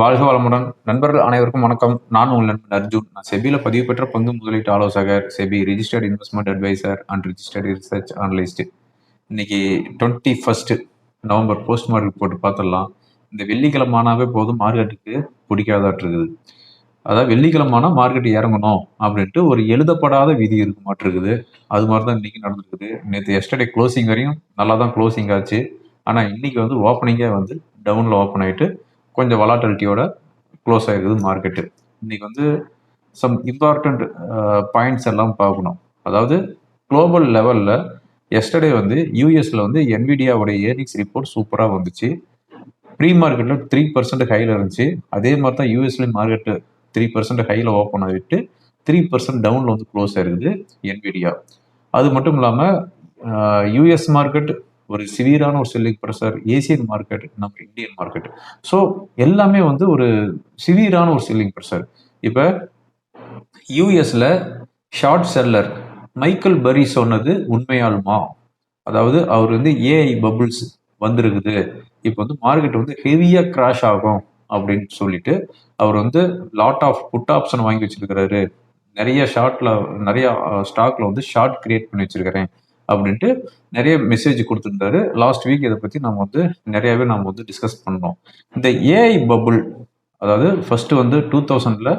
வாழ்க வளமுடன். நண்பர்கள் அனைவருக்கும் வணக்கம். நான் உங்கள் நண்பன் அர்ஜுன். நான் செபியில் பதிவு பெற்ற பங்கு முதலீட்டு ஆலோசகர் SEBI registered investment adviser and registered research analyst இன்னைக்கு twenty first November post market report பார்த்துடலாம். இந்த வெள்ளிக்கிழமானாவே போதும். மார்க்கெட்டுக்கு பிடிக்காதாட்டு இருக்குது. அதாவது வெள்ளிக்கிழமானா மார்க்கெட் இறங்கணும் அப்படின்ட்டு ஒரு எழுதப்படாத விதி இருக்க மாட்டிருக்குது அது மாதிரி தான் இன்னைக்கு நடந்திருக்குது. நேற்று எஸ்டர்டே க்ளோசிங் வரையும் நல்லா தான் க்ளோசிங் ஆச்சு. ஆனால் இன்னைக்கு வந்து ஓப்பனிங்கே வந்து டவுனில் ஓப்பன் ஆகிட்டு கொஞ்சம் வலாட்டிலிட்டியோட க்ளோஸ் ஆகிருக்குது மார்க்கெட்டு இன்னைக்கு வந்து சம் இம்பார்ட்டண்ட் பாயிண்ட்ஸ் எல்லாம் பார்க்கணும். அதாவது குளோபல் லெவலில் எஸ்டர்டே வந்து யூஎஸில் வந்து என்விடியாவுடைய ஏர்னிங்ஸ் ரிப்போர்ட் சூப்பராக வந்துச்சு. ப்ரீ மார்க்கெட்டில் த்ரீ பர்சன்ட் ஹையில் இருந்துச்சு. அதே மாதிரி தான் யூஎஸ்லேயும் மார்க்கெட்டு த்ரீ பர்சன்ட் ஹையில் ஓப்பன் ஆகிட்டு த்ரீ பர்சன்ட் டவுனில் வந்து க்ளோஸ் ஆயிருக்குது என்விடியா அது மட்டும் இல்லாமல் யூஎஸ் மார்க்கெட் ஒரு சிவியரான ஒரு செல்லிங் ப்ரெஷர் ஏசியன் மார்க்கெட் நம்ம இந்தியன் மார்க்கெட். ஸோ எல்லாமே வந்து ஒரு சிவியரான ஒரு செல்லிங் ப்ரெஷர் இப்போ யூஎஸில் ஷார்ட் செல்லர் மைக்கேல் பரி சொன்னது உண்மையாலுமா? அதாவது அவர் வந்து ஏஐ பபுள்ஸ் வந்திருக்குது. இப்போ வந்து மார்க்கெட் வந்து ஹெவியாக கிராஷ் ஆகும் அப்படின்னு சொல்லிட்டு அவர் வந்து லாட் ஆஃப் புட் ஆப்ஷன் வாங்கி வச்சிருக்கிறாரு. நிறைய ஷார்ட்ல நிறைய ஸ்டாக்ல வந்து ஷார்ட் கிரியேட் பண்ணி வச்சிருக்கிறேன். அப்படின்ட்டு நிறைய மெசேஜ் கொடுத்துருந்தாரு லாஸ்ட் வீக் இதை பற்றி நம்ம வந்து நிறையாவே நம்ம வந்து டிஸ்கஸ் பண்ணோம் இந்த ஏஐ பபுள் அதாவது ஃபர்ஸ்ட் வந்து டூ தௌசண்டில்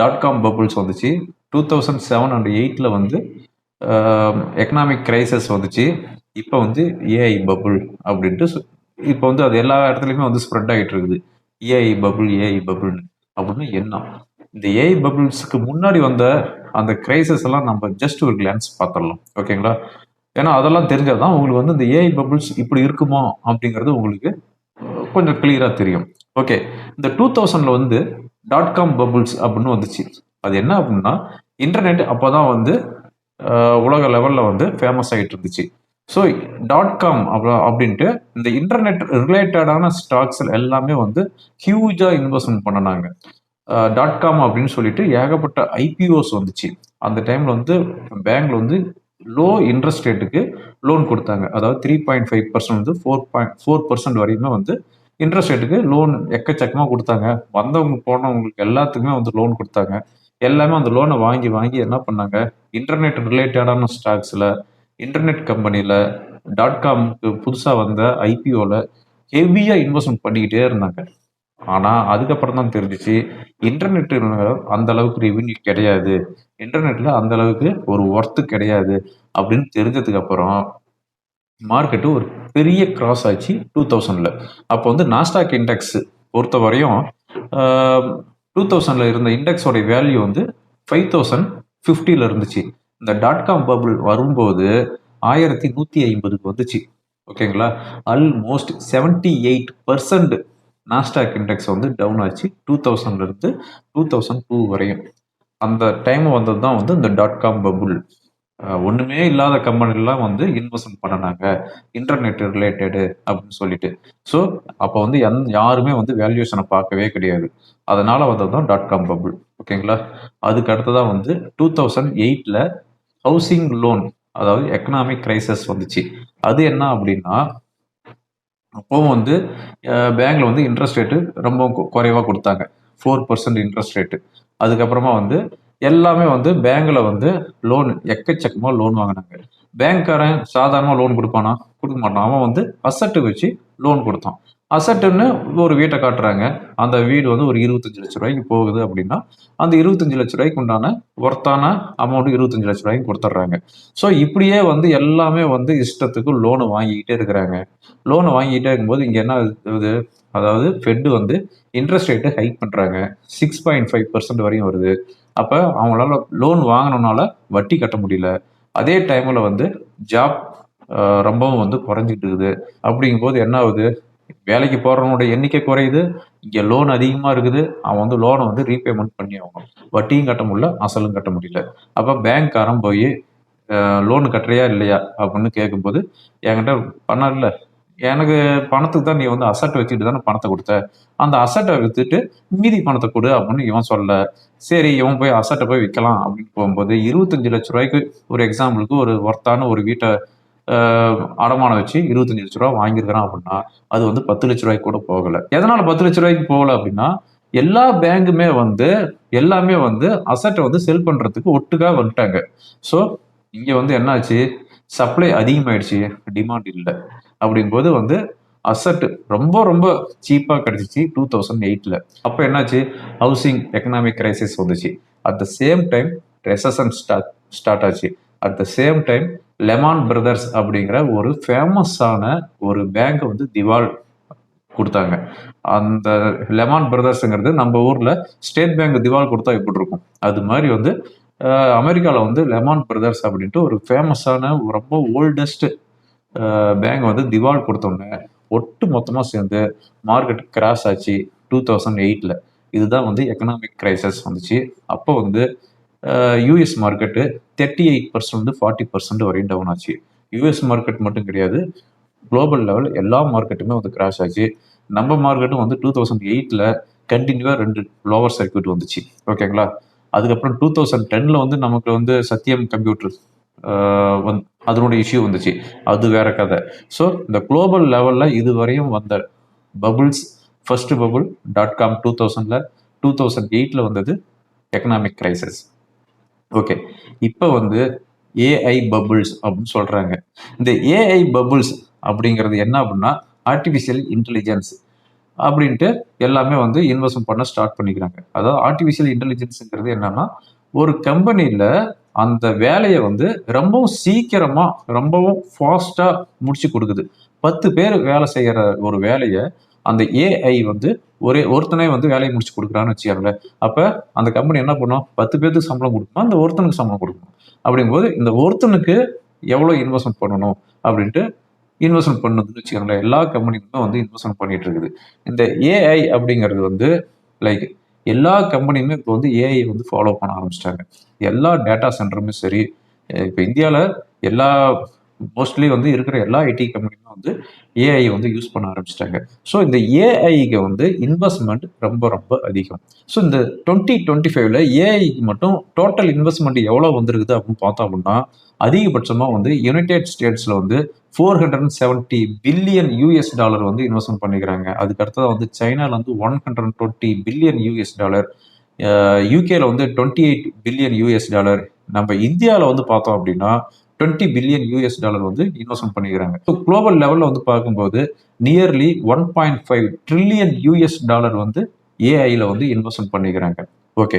டாட் காம் பபுள்ஸ் வந்துச்சு. டூ தௌசண்ட் செவன் அண்ட் எயிட்டில் வந்து எக்கனாமிக் கிரைசஸ் வந்துச்சு. இப்போ வந்து ஏஐ பபுள் அப்படின்ட்டு இப்போ வந்து அது எல்லா இடத்துலையுமே வந்து ஸ்ப்ரெட் ஆகிட்டு இருக்குது. ஏஐ பபுள் ஏஐ பபுள்னு அப்படின்னு என்ன இந்த ஏஐ பபுள்ஸுக்கு முன்னாடி வந்த அந்த கிரைசஸ் எல்லாம் நம்ம ஜஸ்ட் ஒரு கிளான்ஸ் பார்த்துடலாம். ஓகேங்களா ஏன்னா அதெல்லாம் தெரிஞ்சால் தான் உங்களுக்கு வந்து இந்த ஏஐ பபுள்ஸ் இப்படி இருக்குமா அப்படிங்கிறது உங்களுக்கு கொஞ்சம் கிளியராக தெரியும். ஓகே இந்த டூ தௌசண்டில் வந்து டாட் காம் பபுள்ஸ் அப்படின்னு வந்துச்சு. அது என்ன அப்படின்னா இன்டர்நெட் அப்போ தான் வந்து உலக லெவலில் வந்து ஃபேமஸ் ஆகிட்டு இருந்துச்சு. ஸோ டாட் காம் அப்படின்ட்டு இந்த இன்டர்நெட் ரிலேட்டடான ஸ்டாக்ஸ் எல்லாமே வந்து ஹியூஜாக இன்வெஸ்ட்மெண்ட் பண்ணினாங்க. டாட் காம் அப்படின்னு சொல்லிட்டு ஏகப்பட்ட ஐபிஓஸ் வந்துச்சு. அந்த டைமில் வந்து பேங்க்ல வந்து லோ இன்ட்ரெஸ்ட் ரேட்டுக்கு லோன் கொடுத்தாங்க. அதாவது த்ரீ பாயிண்ட் ஃபைவ் பர்சன்ட் வந்து ஃபோர் பாயிண்ட் ஃபோர் பர்சன்ட் வரையுமே வந்து இன்ட்ரெஸ்ட் ரேட்டுக்கு லோன் எக்கச்சக்கமாக கொடுத்தாங்க. வந்தவங்க போனவங்களுக்கு எல்லாத்துக்குமே வந்து லோன் கொடுத்தாங்க. எல்லாமே அந்த லோனை வாங்கி வாங்கி என்ன பண்ணாங்க? இன்டர்நெட் ரிலேட்டடான ஸ்டாக்ஸில் இன்டர்நெட் கம்பெனியில் டாட் காம்க்கு புதுசாக வந்த ஐபிஓவில் ஹெவியாக இன்வெஸ்ட்மெண்ட் பண்ணிக்கிட்டே இருந்தாங்க. ஆனால் அதுக்கப்புறம் தான் தெரிஞ்சிச்சு இன்டர்நெட் அந்த அளவுக்கு ரெவின்யூ கிடையாது. இன்டர்நெட்டில் அந்த அளவுக்கு ஒரு ஒர்த்து கிடையாது அப்படின்னு தெரிஞ்சதுக்கு அப்புறம் மார்க்கெட்டு ஒரு பெரிய கிராஸ் ஆச்சு டூ தௌசண்டில் அப்போ வந்து நாஸ்டாக் இண்டெக்ஸ் பொறுத்த வரையும் டூ தௌசண்டில் இருந்த இண்டெக்ஸோடைய வேல்யூ வந்து ஃபைவ் தௌசண்ட் ஃபிஃப்டியில் இருந்துச்சு. இந்த டாட் காம் பபுள் வரும்போது ஆயிரத்தி நூற்றி ஐம்பதுக்கு வந்துச்சு. ஓகேங்களா? Almost seventy eight percent Nasdaq index வந்து டவுன் ஆச்சு. டூ தௌசண்ட்லேருந்து டூ தௌசண்ட் டூ வரையும். அந்த டைம் வந்தது தான் வந்து இந்த டாட் காம் பபுள் ஒன்றுமே இல்லாத கம்பெனிலாம் வந்து இன்வெஸ்ட்மெண்ட் பண்ணினாங்க. இன்டர்நெட் ரிலேட்டடு அப்படின்னு சொல்லிட்டு. ஸோ அப்போ வந்து எந் யாருமே வந்து வேல்யூஷனை பார்க்கவே கிடையாது. அதனால் வந்தது தான் டாட் காம் பபுள் ஓகேங்களா அதுக்கு அடுத்ததான் வந்து டூ தௌசண்ட் எயிட்டில் ஹவுசிங் லோன் அதாவது எக்கனாமிக் கிரைசஸ் வந்துச்சு. அது என்ன அப்படின்னா அப்போவும் வந்து பேங்க்ல வந்து இன்ட்ரெஸ்ட் ரேட்டு ரொம்ப குறைவாக கொடுத்தாங்க. ஃபோர் பர்சன்ட் இன்ட்ரெஸ்ட் ரேட்டு அதுக்கப்புறமா வந்து எல்லாமே வந்து பேங்க்ல வந்து லோன் எக்கச்சக்கமாக லோன் வாங்கினாங்க. பேங்க்காரன் சாதாரணமாக லோன் கொடுப்பானா? கொடுக்க மாட்டான். அவன் வந்து அசட்டு வச்சு லோன் கொடுத்தான். அசட்டுன்னு ஒரு வீட்டை காட்டுறாங்க. அந்த வீடு வந்து ஒரு இருபத்தஞ்சு லட்ச ரூபாய்க்கு போகுது அப்படின்னா அந்த இருபத்தஞ்சு லட்ச ரூபாய்க்கு உண்டான ஒர்த்தான அமௌண்ட் இருபத்தஞ்சு லட்ச ரூபாய்க்கு கொடுத்துட்றாங்க. ஸோ இப்படியே வந்து எல்லாமே வந்து இஷ்டத்துக்கு லோனு வாங்கிக்கிட்டே இருக்கிறாங்க. லோனை வாங்கிக்கிட்டே இருக்கும்போது இங்கே என்ன இது அதாவது ஃபெட்டு வந்து இன்ட்ரெஸ்ட் ரேட்டு ஹைக் பண்ணுறாங்க சிக்ஸ் பாயிண்ட் ஃபைவ் பர்சன்ட் வரையும் வருது. அப்போ அவங்களால லோன் வாங்கினனால வட்டி கட்ட முடியல. அதே டைமில் வந்து ஜாப் ரொம்பவும் வந்து குறைஞ்சிட்டு இருக்குது. அப்படிங்கும்போது என்ன ஆகுது? வேலைக்கு போகிறவனோட எண்ணிக்கை குறையுது. இங்கே லோன் அதிகமாக இருக்குது. அவன் வந்து லோனை வந்து ரீபேமெண்ட் பண்ணி ஆகணும். வட்டியும் கட்ட முடியல அசலும் கட்ட முடியல. அப்போ பேங்க்காரன் போய் லோன் கட்டுறியா இல்லையா அப்படின்னு கேட்கும்போது என்கிட்ட பணம் இல்லை. எனக்கு பணத்துக்கு தான் நீ வந்து அசட்டை வச்சுட்டு தானே பணத்தை கொடுத்த. அந்த அசட்டை விற்றுட்டு மீதி பணத்தை கொடு அப்படின்னு இவன் சொல்ல. சரி இவன் போய் அசட்டை போய் விற்கலாம் அப்படின்னு போகும்போது இருபத்தஞ்சு லட்ச ரூபாய்க்கு ஒரு எக்ஸாம்பிளுக்கு ஒரு ஒர்த்தான ஒரு வீட்டை அடமானம் வச்சு இருபத்தஞ்சு லட்ச ரூபா வாங்கியிருக்கிறான் அப்படின்னா அது வந்து பத்து லட்ச ரூபாய்க்கு கூட போகலை. எதனால் பத்து லட்ச ரூபாய்க்கு போகல அப்படின்னா எல்லா பேங்குமே வந்து எல்லாமே வந்து அசட்டை வந்து செல் பண்ணுறதுக்கு ஒட்டுக்காக வந்துட்டாங்க. ஸோ இங்கே வந்து என்னாச்சு? சப்ளை அதிகமாயிடுச்சு. டிமாண்ட் இல்லை. அப்படிங்கும்போது வந்து அசட்டு ரொம்ப ரொம்ப சீப்பாக கிடச்சிச்சு டூ தௌசண்ட் எயிட்டில் அப்போ என்னாச்சு? ஹவுசிங் எக்கனாமிக் கிரைசிஸ் வந்துச்சு. At the same time recession start start ஆச்சு. At the same time Lehman Brothers அப்படிங்கிற ஒரு ஃபேமஸான ஒரு பேங்க் வந்து திவால் கொடுத்தாங்க. அந்த லெமான் பிரதர்ஸுங்கிறது நம்ம ஊரில் ஸ்டேட் பேங்க் திவால் கொடுத்தா எப்படி இருக்கும். அது மாதிரி வந்து அமெரிக்காவில் வந்து லெமான் பிரதர்ஸ் அப்படின்ட்டு ஒரு ஃபேமஸான ரொம்ப ஓல்டஸ்ட் பேங்க் வந்து திவால் கொடுத்தோன்னே ஒட்டு மொத்தமாக சேர்ந்து மார்க்கெட் கிராஷ் ஆச்சு டூ தௌசண்ட் எயிட்டில் இதுதான் வந்து எக்கனாமிக் கிரைசஸ் வந்துச்சு. அப்போ வந்து US market thirty eight percent வந்து ஃபார்ட்டி பர்சன்ட் வரையும் டவுன் ஆச்சு. யூஎஸ் மார்க்கெட் மட்டும் கிடையாது. குளோபல் லெவல் எல்லா மார்க்கெட்டுமே வந்து கிராஷ் ஆச்சு. நம்ம மார்க்கெட்டும் வந்து டூ தௌசண்ட் எயிட்டில் கண்டினியூவாக ரெண்டு லோவர் சர்க்கியூட் வந்துச்சு. ஓகேங்களா அதுக்கப்புறம் டூ தௌசண்ட் டென்னில் வந்து நமக்கு வந்து சத்தியம் கம்ப்யூட்டர் வந் அதனுடைய இஷ்யூ வந்துச்சு. அது வேற கதை. ஸோ இந்த குளோபல் லெவலில் இதுவரையும் வந்த bubbles first bubble dot com two தௌசண்டில் two thousand எயிட்டில் வந்தது எக்கனாமிக் கிரைசிஸ் ஓகே இப்போ வந்து ஏஐ பபுள்ஸ் அப்படின்னு சொல்கிறாங்க இந்த ஏஐ பபுள்ஸ் அப்படிங்கிறது என்ன அப்படின்னா ஆர்டிஃபிஷியல் இன்டெலிஜென்ஸ் அப்படின்ட்டு எல்லாமே வந்து இன்வெஸ்ட் பண்ண ஸ்டார்ட் பண்ணிக்கிறாங்க. அதாவது ஆர்டிஃபிஷியல் இன்டெலிஜென்ஸுங்கிறது என்னன்னா ஒரு கம்பெனியில் அந்த வேலையை வந்து ரொம்பவும் சீக்கிரமாக ரொம்பவும் ஃபாஸ்ட்டாக முடிச்சு கொடுக்குது. பத்து பேர் வேலை செய்கிற ஒரு வேலையை அந்த ஏஐ வந்து ஒரே ஒருத்தனே வந்து வேலையை முடிச்சு கொடுக்குறான்னு வச்சுக்கோங்களேன் அப்போ அந்த கம்பெனி என்ன பண்ணும்? பத்து பேருக்கு சம்பளம் கொடுக்குமா. அந்த ஒருத்தனுக்கு சம்பளம் கொடுக்கணும் அப்படிங்கும்போது இந்த ஒருத்தனுக்கு எவ்வளோ இன்வெஸ்ட்மெண்ட் பண்ணணும் அப்படின்ட்டு இன்வெஸ்ட்மெண்ட் பண்ணதுன்னு வச்சுக்கோங்களேன். எல்லா கம்பெனிக்குமே வந்து இன்வெஸ்ட்மெண்ட் பண்ணிட்டு இருக்குது. இந்த ஏஐ அப்படிங்கிறது வந்து லைக் எல்லா கம்பெனியுமே இப்போ வந்து ஏஐ வந்து ஃபாலோ பண்ண ஆரம்பிச்சிட்டாங்க. எல்லா டேட்டா சென்டருமே சரி இப்போ இந்தியாவில் எல்லா மோஸ்ட்லி வந்து இருக்கிற எல்லா ஐடி கம்பெனியும் வந்து ஏஐ வந்து யூஸ் பண்ண ஆரம்பிச்சிட்டாங்க. ஸோ இந்த ஏஐக்கு வந்து இன்வெஸ்ட்மெண்ட் ரொம்ப ரொம்ப அதிகம். ஸோ இந்த டுவெண்ட்டி டுவெண்ட்டி ஃபைவ்ல ஏஐக்கு மட்டும் டோட்டல் இன்வெஸ்ட்மெண்ட் எவ்வளோ வந்திருக்குது அப்படின்னு பார்த்தோம் அப்படின்னா அதிகபட்சமாக வந்து யுனைடெட் ஸ்டேட்ஸில் வந்து four hundred and seventy billion US dollar வந்து இன்வெஸ்ட்மெண்ட் பண்ணிக்கிறாங்க. அதுக்கு அடுத்தது வந்து சைனாவில் வந்து one hundred and twenty billion US dollar யூகேல வந்து twenty eight billion US dollar நம்ம இந்தியாவில் வந்து பார்த்தோம் அப்படின்னா டுவெண்ட்டி பில்லியன் யூஎஸ் டாலர் வந்து இன்வெஸ்ட்மெண்ட் பண்ணிக்கிறாங்க. ஸோ குளோபல் லெவலில் வந்து பார்க்கும்போது nearly one point five trillion US dollar வந்து ஏஐயில் வந்து இன்வெஸ்ட்மெண்ட் பண்ணிக்கிறாங்க. ஓகே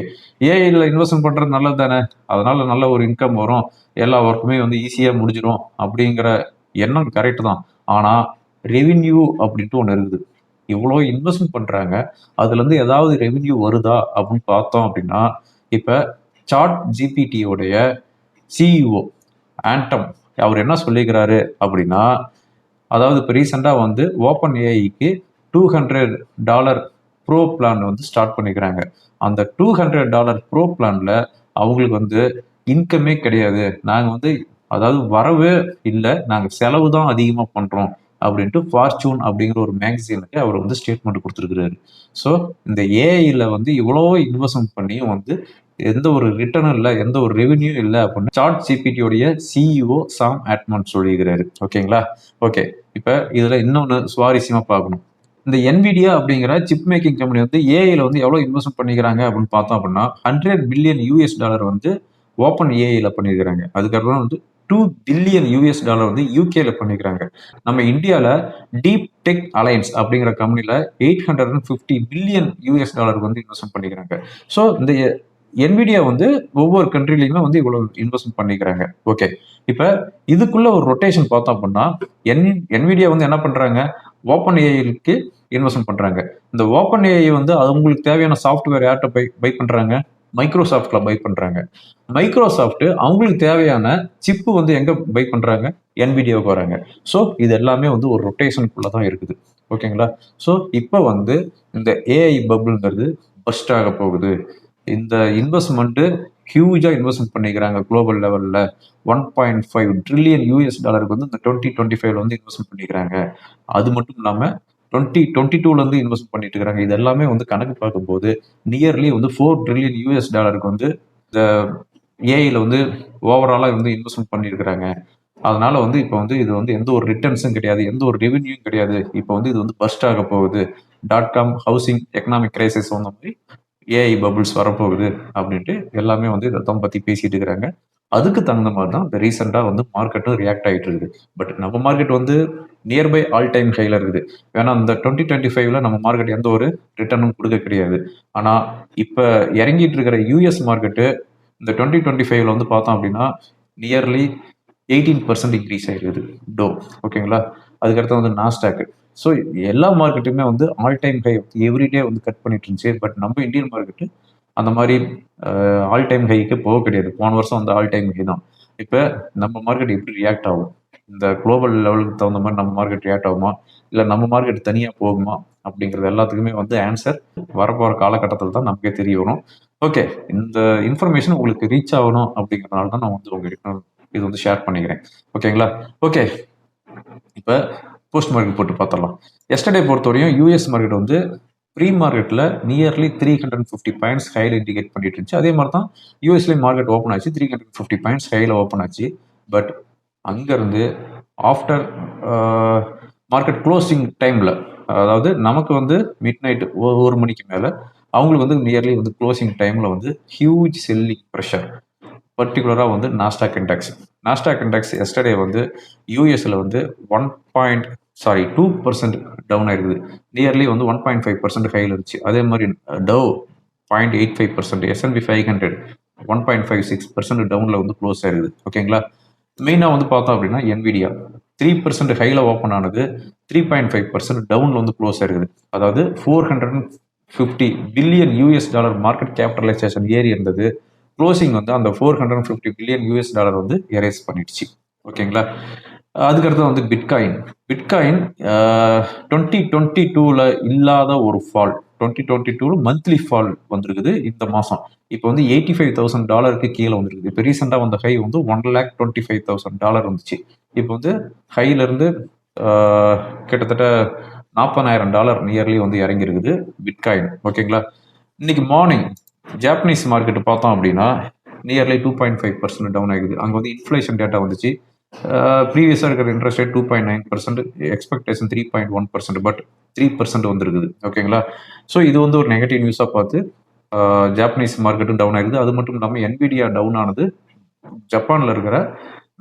ஏஐயில் இன்வெஸ்ட்மெண்ட் பண்ணுறது நல்லது தானே? அதனால நல்ல ஒரு இன்கம் வரும். எல்லா ஒர்க்குமே வந்து ஈஸியாக முடிஞ்சிடும் அப்படிங்கிற எண்ணம் கரெக்டு தான். ஆனால் ரெவின்யூ அப்படின்ட்டு ஒன்று இருக்குது. இவ்வளோ இன்வெஸ்ட்மெண்ட் பண்ணுறாங்க அதுலேருந்து ஏதாவது ரெவின்யூ வருதா அப்படின்னு பார்த்தோம் அப்படின்னா இப்போ சாட் ஜிபிடியோடைய சிஇஓ ஆண்டம் அவர் என்ன சொல்லிக்கிறாரு அப்படின்னா அதாவது இப்போ ரீசெண்டாக வந்து open ஏஐக்கு two hundred dollar pro plan வந்து ஸ்டார்ட் பண்ணிக்கிறாங்க. அந்த டூ ஹண்ட்ரட் டாலர் ப்ரோ பிளானில் அவங்களுக்கு வந்து இன்கமே கிடையாது. நாங்கள் வந்து அதாவது வரவே இல்லை. நாங்கள் செலவு தான் அதிகமாக பண்ணுறோம் அப்படின்ட்டு ஃபார்ச்சூன் அப்படிங்கிற ஒரு மேகசினுக்கு அவர் வந்து ஸ்டேட்மெண்ட் கொடுத்துருக்குறாரு. ஸோ இந்த ஏஐயில் வந்து இவ்வளோ இன்வெஸ்ட்மெண்ட் பண்ணியும் வந்து எந்த ஒரு ரிட்டர்னும் இல்லை எந்த ஒரு ரெவென்யூ இல்லை அப்படின்னு சார்ட் சிபிடியோடைய சிஇஓ சாம் ஆட்மன் சொல்லியிருக்கிறாரு. ஓகேங்களா ஓகே இப்போ இதில் இன்னொன்று சுவாரஸ்யமாக பார்க்கணும். இந்த என்விடியா அப்படிங்கிற சிப் மேக்கிங் கம்பெனி வந்து ஏஐல வந்து எவ்வளோ இன்வெஸ்ட் பண்ணிக்கிறாங்க அப்படின்னு பார்த்தோம் அப்படின்னா ஹண்ட்ரட் பில்லியன் யூஎஸ் டாலர் வந்து ஓப்பன் ஏஐல பண்ணியிருக்கிறாங்க அதுக்கப்புறம் வந்து டூ பில்லியன் யூஎஸ் டாலர் வந்து யூகேல பண்ணிக்கிறாங்க. நம்ம இந்தியாவில் டீப் டெக் அலையன்ஸ் அப்படிங்கிற கம்பெனியில் eight hundred and fifty billion US டாலருக்கு வந்து இன்வெஸ்ட் பண்ணிக்கிறாங்க. ஸோ இந்த என்விடியா வந்து ஒவ்வொரு கண்ட்ரிலையுமே வந்து இவ்வளோ இன்வெஸ்ட்மெண்ட் பண்ணிக்கிறாங்க. ஓகே இப்போ இதுக்குள்ள ஒரு ரொட்டேஷன் பார்த்தோம் அப்படின்னா என் என்விடியா வந்து என்ன பண்ணுறாங்க ஓப்பன் ஏஐக்கு இன்வெஸ்ட்மெண்ட் பண்ணுறாங்க இந்த ஓப்பன் ஏஐ வந்து அவங்களுக்கு தேவையான சாஃப்ட்வேர் யார்கிட்ட பை பை பண்ணுறாங்க மைக்ரோசாஃப்ட்ல பை பண்றாங்க. மைக்ரோசாஃப்ட் அவங்களுக்கு தேவையான சிப்பு வந்து எங்க பை பண்றாங்க? என்பிடியோக்கு வராங்க. ஸோ இது எல்லாமே வந்து ஒரு ரொட்டேஷனுக்குள்ள தான் இருக்குது. ஓகேங்களா ஸோ இப்போ வந்து இந்த ஏஐ பபுள்ங்கிறது பஸ்ட் ஆக போகுது. இந்த இன்வெஸ்ட்மெண்ட்டு ஹியூஜாக இன்வெஸ்ட்மெண்ட் பண்ணிக்கிறாங்க குளோபல் லெவலில் one point five trillion US டாலருக்கு வந்து இந்த டுவெண்ட்டி டுவெண்ட்டி ஃபைவ்ல வந்து இன்வெஸ்ட்மெண்ட் பண்ணிக்கிறாங்க. அது மட்டும் இல்லாமல் டுவெண்ட்டி டுவெண்ட்டி டூலேருந்து இன்வெஸ்ட் பண்ணிட்டு இருக்காங்க. இது எல்லாமே வந்து கணக்கு பார்க்கும்போது நியர்லி வந்து ஃபோர் ட்ரில்லியன் யூஎஸ் டாலருக்கு வந்து இந்த ஏஐயில் வந்து ஓவராலாக வந்து இன்வெஸ்ட்மெண்ட் பண்ணியிருக்கிறாங்க அதனால வந்து இப்போ வந்து இது வந்து எந்த ஒரு ரிட்டர்ன்ஸும் கிடையாது எந்த ஒரு ரெவென்யூவும் கிடையாது. இப்போ வந்து இது வந்து பஸ்ட் ஆக போகுது. Dot com housing economic crisis வந்த மாதிரி ஏஐ பபுள்ஸ் வரப்போகுது அப்படின்ட்டு எல்லாமே வந்து இதைத்தான் பற்றி பேசிட்டு இருக்கிறாங்க. அதுக்கு தகுந்த மாதிரி தான் இந்த ரீசெண்டாக வந்து மார்க்கெட்டும் ரியாக்ட் ஆகிட்டு இருக்குது. பட் நம்ம மார்க்கெட் வந்து நியர்பை ஆல் டைம் ஹையில் இருக்குது. ஏன்னா இந்த டுவெண்ட்டி டுவெண்ட்டி ஃபைவ்ல நம்ம மார்க்கெட் எந்த ஒரு ரிட்டர்னும் கொடுக்க கிடையாது. ஆனால் இப்போ இறங்கிட்டு இருக்கிற யூஎஸ் மார்க்கெட்டு இந்த டுவெண்ட்டி டுவெண்ட்டி ஃபைவ்ல வந்து பார்த்தோம் அப்படின்னா நியர்லி எயிட்டீன் பர்சன்ட் இன்க்ரீஸ் ஆகிருக்குது டோ ஓகேங்களா அதுக்கடுத்து வந்து நாஸ்டாக்கு ஸோ எல்லா மார்க்கெட்டுமே வந்து ஆல் டைம் ஹை எவ்ரிடே வந்து கட் பண்ணிட்டு இருந்துச்சு. பட் நம்ம இந்தியன் மார்க்கெட்டு அந்த மாதிரி ஆல் டைம் ஹைக்கு போக கிடையாது. போன வருஷம் அந்த ஆல் டைம் ஹை தான். இப்போ நம்ம மார்க்கெட் எப்படி ரியாக்ட் ஆகும்? இந்த குளோபல் லெவலுக்கு தகுந்த மாதிரி நம்ம மார்க்கெட் ரியாக்ட் ஆகுமா? இல்லை நம்ம மார்க்கெட் தனியாக போகுமா? அப்படிங்கிறது எல்லாத்துக்குமே வந்து ஆன்சர் வரப்போகிற காலகட்டத்தில் தான் நமக்கே தெரிய வரும். ஓகே இந்த இன்ஃபர்மேஷன் உங்களுக்கு ரீச் ஆகணும் அப்படிங்கிறனால தான் நான் வந்து உங்ககிட்ட இது வந்து ஷேர் பண்ணிக்கிறேன். ஓகேங்களா ஓகே இப்போ போஸ்ட் மார்க்கெட் போட்டு பார்த்துடலாம் எஸ்டர்டே பொறுத்தவரையும் யூஎஸ் மார்க்கெட் வந்து ப்ரீ மார்க்கெட்டில் nearly three hundred fifty points ஹையில் இண்டிகேட் பண்ணிட்டு இருந்துச்சு. அதே மாதிரி தான் யூஎஸ்லேயும் மார்க்கெட் ஓப்பன் ஆச்சு. த்ரீ ஹண்ட்ரட் ஃபிஃப்டி பாயிண்ட்ஸ் ஹையில் ஓப்பன் ஆச்சு. பட் அங்கேருந்து ஆஃப்டர் மார்க்கெட் க்ளோசிங் டைமில் அதாவது நமக்கு வந்து மிட் நைட் ஒரு மணிக்கு மேலே அவங்களுக்கு வந்து நியர்லி வந்து க்ளோசிங் டைமில் வந்து ஹியூஜ் செல்லிங் ப்ரெஷர் பர்டிகுலராக வந்து Nasdaq index Nasdaq index yesterday வந்து யூஎஸில் வந்து one point sorry two percent down ஆயிருக்குது நியர்லி வந்து ஒன் பாயிண்ட் ஃபைவ் பர்சன்ட் ஹையில் இருந்துச்சு. அதே மாதிரி Dow point eight five percent S and P five hundred one point five six percent டவுனில் வந்து க்ளோஸ் ஆயிருக்குது ஓகேங்களா மெயினாக வந்து பார்த்தோம் அப்படின்னா என்விடியா த்ரீ பர்சன்ட் ஹையில் ஓப்பன் ஆனது த்ரீ பாயிண்ட் ஃபைவ் பர்சன்ட் டவுனில் வந்து க்ளோஸ் ஆயிருக்குது. அதாவது four hundred and fifty billion US dollar market capitalisation ஏறி இருந்தது. க்ளோசிங் வந்து அந்த four hundred and fifty billion US dollar வந்து எரேஸ் பண்ணிடுச்சு. ஓகேங்களா அதுக்கடுத்து வந்து பிட்காயின் பிட்காயின் டுவெண்ட்டி டுவெண்ட்டி டூவில் இல்லாத ஒரு ஃபால் டுவெண்ட்டி டுவெண்ட்டி டூவில் மந்த்லி ஃபால் வந்திருக்குது இந்த மாதம் இப்போ வந்து எயிட்டி ஃபைவ் தௌசண்ட் டாலருக்கு கீழே வந்திருக்குது. இப்போ ரீசெண்டாக வந்த ஹை வந்து one lakh twenty five thousand dollar வந்துச்சு இப்போ வந்து ஹையிலேருந்து கிட்டத்தட்ட நாற்பதாயிரம் டாலர் நியர்லி வந்து இறங்கியிருக்குது பிட்காயின் ஓகேங்களா? இன்னைக்கு மார்னிங் ஜாப்பனீஸ் மார்க்கெட் பார்த்தோம் அப்படின்னா nearly two point five percent down ஆகிடுது அங்கே வந்து இன்ஃப்ளேஷன் டேட்டா வந்துச்சு. Uh, ப்ரீவியஸாக இருக்கிற interest rate two point nine percent expectation three point one percent but three percent வந்துருக்குது. ஓகேங்களா ஸோ இது வந்து ஒரு நெகட்டிவ் நியூஸாக பார்த்து ஜாப்பனீஸ் மார்க்கெட்டும் டவுன் ஆகுது அது மட்டும் இல்லாமல் என்பிடியா டவுன் ஆனது. ஜப்பானில் இருக்கிற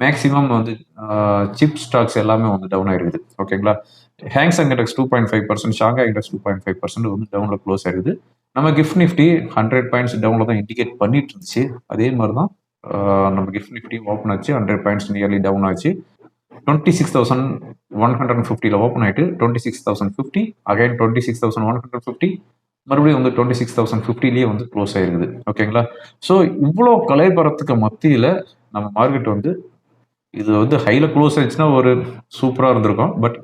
மேக்ஸிமம் வந்து uh, சிப் ஸ்டாக்ஸ் எல்லாமே வந்து டவுன் ஆயிருக்குது. ஓகேங்களா Hang Seng index two point five percent Shanghai index two point five percent வந்து டவுனில் க்ளோஸ் ஆயிருக்குது. நம்ம கிஃப்ட் நிஃப்டி ஹண்ட்ரட் பாயிண்ட்ஸ் டவுனில் தான் இண்டிகேட் பண்ணிட்டு இருந்துச்சு. அதே மாதிரி தான் நம்ம கிஃப்ட் நிஃப்டியும் ஓப்பன் ஆச்சு. ஹண்ட்ரட் பாயிண்ட்ஸ் நியர்லி டவுன் ஆச்சு. Twenty six thousand one hundred and ஃபிஃப்டியில் ஓப்பன் ஆகிட்டு twenty six thousand fifty again twenty six thousand one hundred fifty மறுபடியும் வந்து டுவெண்ட்டி சிக்ஸ் தௌசண்ட் ஃபிஃப்டிலேயே வந்து க்ளோஸ் ஆயிருக்குது. ஓகேங்களா ஸோ இவ்வளோ கலைபரத்துக்கு மத்தியில் நம்ம மார்க்கெட் வந்து இது வந்து ஹையில் க்ளோஸ் ஆயிடுச்சுன்னா ஒரு சூப்பராக இருந்திருக்கும். பட்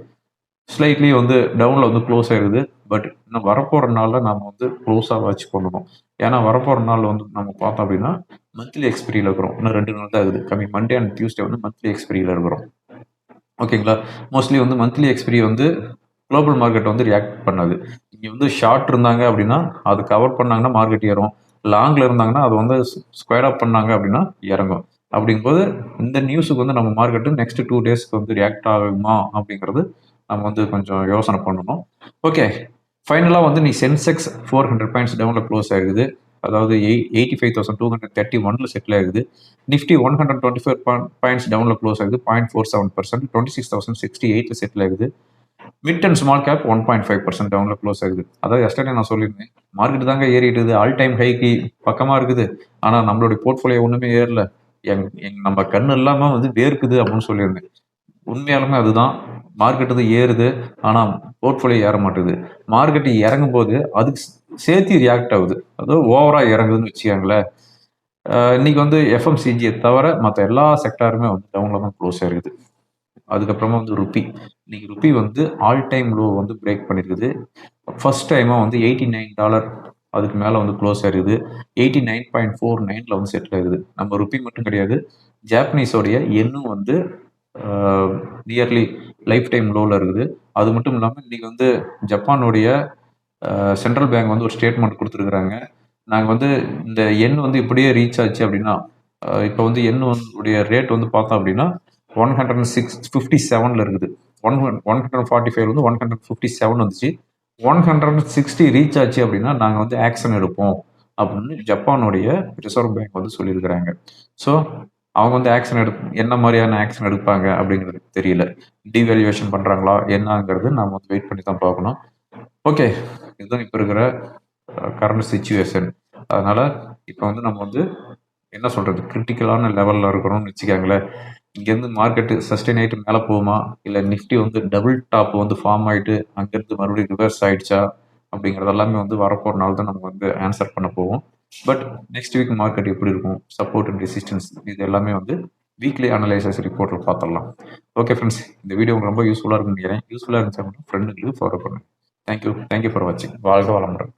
ஸ்லைட்லி வந்து டவுனில் வந்து க்ளோஸ் ஆயிருக்குது. பட் இன்னும் வரப்போகிற நாளில் வந்து க்ளோஸாக வாட்ச் பண்ணணும் ஏன்னா வரப்போகிற நாள் வந்து நம்ம பார்த்தோம் அப்படின்னா மந்த்லி எக்ஸ்பிரியில் இருக்கிறோம். இன்னும் ரெண்டு நாள் தான் ஆகுது கம்மி மண்டே அண்ட் டியூஸ்டே வந்து மந்த்லி எக்ஸ்பிரியில் இருக்கிறோம். ஓகேங்களா மோஸ்ட்லி வந்து மந்த்லி எக்ஸ்பிரி வந்து குளோபல் மார்க்கெட் வந்து ரியாக்ட் பண்ணாது. இங்கே வந்து ஷார்ட் இருந்தாங்க அப்படின்னா அது கவர் பண்ணாங்கன்னா மார்க்கெட் ஏறும். லாங்கில் இருந்தாங்கன்னா அது வந்து ஸ்கொயர் அப் பண்ணாங்க அப்படின்னா இறங்கும். அப்படிங்கும்போது இந்த நியூஸுக்கு வந்து நம்ம மார்க்கெட்டு நெக்ஸ்ட் டூ டேஸ்க்கு வந்து ரியாக்ட் ஆகுமா அப்படிங்கிறது நம்ம வந்து கொஞ்சம் யோசனை பண்ணணும். ஓகே ஃபைனலாக வந்து நீ சென்செக்ஸ் ஃபோர் ஹண்ட்ரட் பாயிண்ட்ஸ் டவுனில் க்ளோஸ் ஆகுது. அதாவது எய் eighty five thousand two hundred thirty ஒனில் செட்டில் ஆகுது Nifty one hundred twenty four points டவுனில் க்ளோஸ் ஆகுது. Point four seven percent twenty six thousand sixty எயிட்டில் செட்டில் ஆகுது. Mid and small cap one point five percent டவுனில் close ஆகுது. அதாவது yesterday நான் சொல்லியிருந்தேன் மார்க்கெட் தாங்க ஏறிட்டுது ஆல் டைம் ஹைக்கு பக்கமாக இருக்குது. ஆனால் நம்மளுடைய போர்ட்ஃபோலியோ ஒன்றுமே ஏறல. எங் எங் நம்ம கண் இல்லாமல் வந்து வேர்க்குது அப்படின்னு சொல்லியிருந்தேன். உண்மையாலுமே அதுதான். மார்க்கெட் வந்து ஏறுது. ஆனால் போர்ட்ஃபோலியோ ஏற மாட்டேங்குது மார்க்கெட் இறங்கும் போது அதுக்கு சேர்த்து ரியாக்ட் ஆகுது. அதாவது ஓவராக இறங்குதுன்னு வச்சுக்கோங்களேன். இன்னைக்கு வந்து எஃப்எம்சிஜியை தவிர மற்ற எல்லா செக்டாருமே வந்து டவுனில் தான் க்ளோஸ் ஆகிருக்குது அதுக்கப்புறமா வந்து ருப்பி இன்னைக்கு ருப்பி வந்து ஆல் டைம் லோ வந்து பிரேக் பண்ணியிருக்குது ஃபர்ஸ்ட் டைமாக வந்து எயிட்டி நைன் டாலர் அதுக்கு மேலே வந்து க்ளோஸ் ஆகிருக்குது எயிட்டி நைன் பாயிண்ட் ஃபோர் நைனில் வந்து செட்டில் ஆகுது நம்ம ருப்பி மட்டும் கிடையாது. ஜாப்பனீஸோடைய எண்ணும் வந்து நியர்லி லைஃப் டைம் லோவில் இருக்குது. அது மட்டும் இல்லாமல் இன்றைக்கி வந்து ஜப்பானுடைய சென்ட்ரல் பேங்க் வந்து ஒரு ஸ்டேட்மெண்ட் கொடுத்துருக்குறாங்க. நாங்கள் வந்து இந்த எண் வந்து இப்படியே ரீச் ஆச்சு அப்படின்னா இப்போ வந்து எண் உடைய ரேட் வந்து பார்த்தோம் அப்படின்னா ஒன் ஹண்ட்ரட் சிக்ஸ் ஃபிஃப்டி செவனில் இருக்குது. One one hundred forty five வந்து ஒன் ஹண்ட்ரட் ஃபிஃப்டி செவன் வந்துச்சு. ஒன் ஹண்ட்ரட் சிக்ஸ்டி ரீச் ஆச்சு அப்படின்னா நாங்கள் வந்து ஆக்ஷன் எடுப்போம் அப்படின்னு ஜப்பானுடைய ரிசர்வ் பேங்க் வந்து சொல்லியிருக்கிறாங்க. ஸோ அவங்க வந்து ஆக்ஷன் எடு என்ன மாதிரியான ஆக்ஷன் எடுப்பாங்க அப்படிங்கிறது தெரியல. டிவேல்யூவேஷன் பண்ணுறாங்களா என்னங்கிறது நம்ம வந்து வெயிட் பண்ணி தான் பார்க்கணும். ஓகே இதுதான் இப்போ இருக்கிற கரண்ட் சுச்சுவேஷன் அதனால் இப்போ வந்து நம்ம வந்து என்ன சொல்கிறது கிரிட்டிக்கலான லெவலில் இருக்கிறோம்னு வச்சுக்காங்களேன். இங்கேருந்து மார்க்கெட்டு சஸ்டெயின் ஆகிட்டு மேலே போகுமா? இல்லை நிஃப்டி வந்து டபுள் டாப் வந்து ஃபார்ம் ஆகிட்டு அங்கேருந்து மறுபடியும் ரிவர்ஸ் ஆகிடுச்சா அப்படிங்கிறது எல்லாமே வந்து வரப்போகிற நாள் தான் நம்ம வந்து ஆன்சர் பண்ண போவோம். பட் நெக்ஸ்ட் வீக் மார்க்கெட் எப்படி இருக்கும்? சப்போர்ட் அண்ட் ரெசிஸ்டன்ஸ் இது எல்லாமே வந்து வீக்லி அனலைசஸ் ரிப்போர்ட்டில் பார்த்துடலாம். ஓகே ஃப்ரெண்ட்ஸ் இந்த வீடியோ உங்களுக்கு ரொம்ப யூஸ்ஃபுல்லாக இருக்குன்னு நினைக்கிறேன். யூஸ்ஃபுல்லாக இருந்துச்சு அப்படின்னா ஃப்ரெண்டுங்களுக்கு ஃபாலோ பண்ணுங்கள் thank you thank you for வாட்சிங் வாழ்க வளமுடன்.